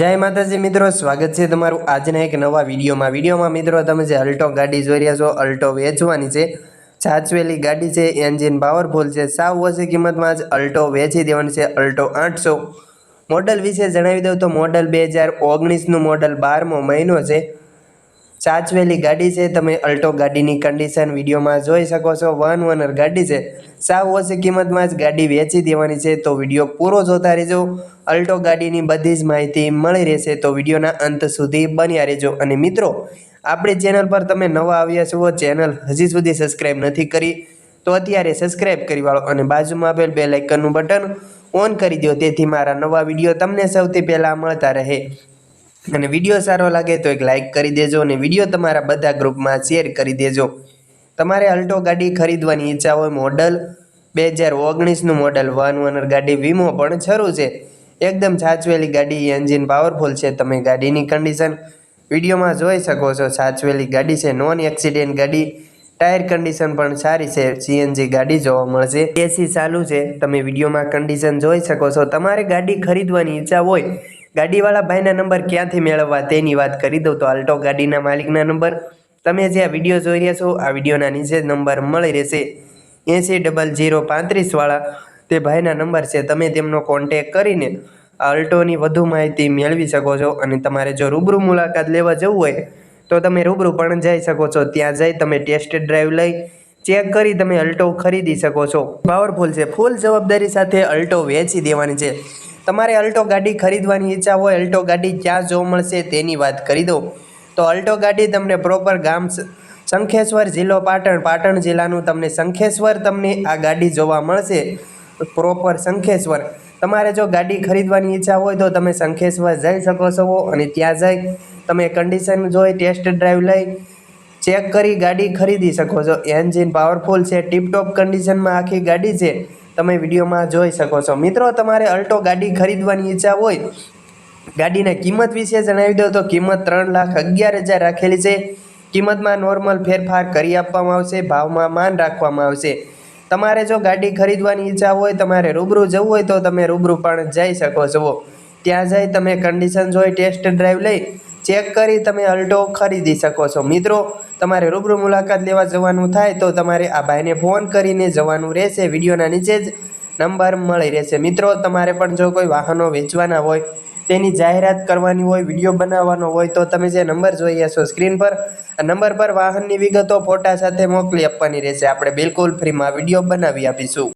જય માતાજી મિત્રો, સ્વાગત છે તમારું આજના એક નવા વિડીયોમાં. વિડીયોમાં મિત્રો તમે જે અલ્ટો ગાડી જોઈ રહ્યા છો, અલ્ટો વેચવાની છે, સાચવેલી ગાડી છે, એન્જિન પાવરફુલ છે, સાવ ઓછી કિંમતમાં જ અલ્ટો વેચી દેવાની છે, અલ્ટો આઠસો. મોડલ વિશે જણાવી દઉં તો મોડલ બે હજાર ઓગણીસનું મોડલ બારમો મહિનો છે. સાચવેલી ગાડી છે. તમે અલ્ટો ગાડીની કન્ડિશન વિડીયોમાં જોઈ શકો છો. વન ઓનર ગાડી છે. સાવ ઓછી કિંમતમાં જ ગાડી વેચી દેવાની છે. તો વીડિયો પૂરો જોતા રહેજો. અલ્ટો ગાડીની બધી જ માહિતી મળી રહેશે. તો વિડીયોના અંત સુધી બન્યા રહેજો. અને મિત્રો, આપણી ચેનલ પર તમે નવા આવ્યા છો, ચેનલ હજી સુધી સબસ્ક્રાઈબ નથી કરી, તો અત્યારે સબસ્ક્રાઈબ કરી વાળો અને બાજુમાં આપેલ બે લાઇકનનું બટન ઓન કરી દો તેથી મારા નવા વીડિયો તમને સૌથી પહેલાં મળતા રહે. અને વીડિયો સારો લાગે તો એક લાઇક કરી દેજો અને વીડિયો તમારા બધા ગ્રુપમાં શેર કરી દેજો. તમારે અલ્ટો ગાડી ખરીદવાની ઈચ્છા હોય મોડલ બે હજાર ઓગણીસનું મોડલ વન ઓનર ગાડી વીમો પણ શરૂ છે. એકદમ સાચવેલી ગાડી એન્જિન પાવરફુલ છે, તમે ગાડીની કન્ડિશન વિડીયોમાં જોઈ શકો છો, સાચવેલી ગાડી છે નોન એક્સિડન્ટ ગાડી ટાયર કન્ડિશન પણ સારી છે સીએનજી ગાડી જોવા મળશે. એસી ચાલુ છે, તમે વિડીયોમાં કન્ડિશન જોઈ શકો છો. તમારે ગાડી ખરીદવાની ઈચ્છા હોય ગાડીવાળા ભાઈના નંબર ક્યાંથી મેળવવા તેની વાત કરી દઉં તો આલ્ટો ગાડીના માલિકના નંબર. તમે જે આ વીડિયો જોઈ રહ્યા છો, આ વિડીયોના નીચે નંબર મળી રહેશે. એંસી ડબલ જીરો પાંત્રીસવાળા તે ભાઈના નંબર છે, તમે તેમનો કોન્ટેક કરીને અલ્ટોની વધુ માહિતી મેળવી શકો છો અને તમારે જો રૂબરૂ મુલાકાત લેવા જવું હોય, તો તમે રૂબરૂ પણ જઈ શકો છો. ત્યાં જઈ તમે ટેસ્ટ ડ્રાઈવ લઈ ચેક કરી તમે અલ્ટો ખરીદી શકો છો. પાવરફુલ છે. ફૂલ જવાબદારી સાથે અલ્ટો વેચી દેવાની છે. તમારે અલ્ટો ગાડી ખરીદવાની ઈચ્છા હોય, અલ્ટો ગાડી ક્યાં જોવા મળશે તેની વાત કરી દો. તો અલ્ટો ગાડી તમને પ્રોપર ગામ શંખેશ્વર જિલ્લો પાટણ પાટણ જિલ્લાનું તમને શંખેશ્વર તમને આ ગાડી જોવા મળશે. પ્રોપર શંખેશ્વર. તમારે જો ગાડી ખરીદવાની ઈચ્છા હોય તો તમે શંખેશ્વર જઈ શકો છો અને ત્યાં જઈ, તમે કન્ડિશન જોઈ ટેસ્ટ ડ્રાઈવ લઈ ચેક કરી ગાડી ખરીદી શકો છો. એન્જિન પાવરફુલ છે ટીપટોપ કન્ડિશનમાં આખી ગાડી છે. તમે વિડીયોમાં જોઈ શકો છો. મિત્રો, તમારે અલ્ટો ગાડી ખરીદવાની ઈચ્છા હોય, ગાડીના કિંમત વિશે જણાવી દઉં તો કિંમત ત્રણ લાખ અગિયાર હજાર રાખેલી છે. કિંમતમાં નોર્મલ ફેરફાર કરી આપવામાં આવશે, ભાવમાં માન રાખવામાં આવશે. તમારે જો ગાડી ખરીદવાની ઈચ્છા હોય, તમારે રૂબરૂ જવું હોય તો તમે રૂબરૂ પણ જઈ શકો છો. ત્યાં જઈ તમે કન્ડિશન જોઈ ટેસ્ટ ડ્રાઈવ લઈ ચેક કરી તમે અલ્ટો ખરીદી શકો છો. મિત્રો, તમારે રૂબરૂ મુલાકાત લેવા જવાનું થાય તો તમારે આ ભાઈને ફોન કરીને જવાનું રહેશે. વિડીયોના નીચે જ નંબર મળી રહેશે. મિત્રો, તમારે પણ જો કોઈ વાહનો વેચવાના હોય, તેની જાહેરાત કરવાની હોય, વીડિયો બનાવવાનો હોય, તો તમે જે નંબર જોઈ હશો સ્ક્રીન પર, આ નંબર પર વાહનની વિગતો ફોટા સાથે મોકલી આપવાની રહેશે. આપણે બિલકુલ ફ્રીમાં વીડિયો બનાવી આપીશું.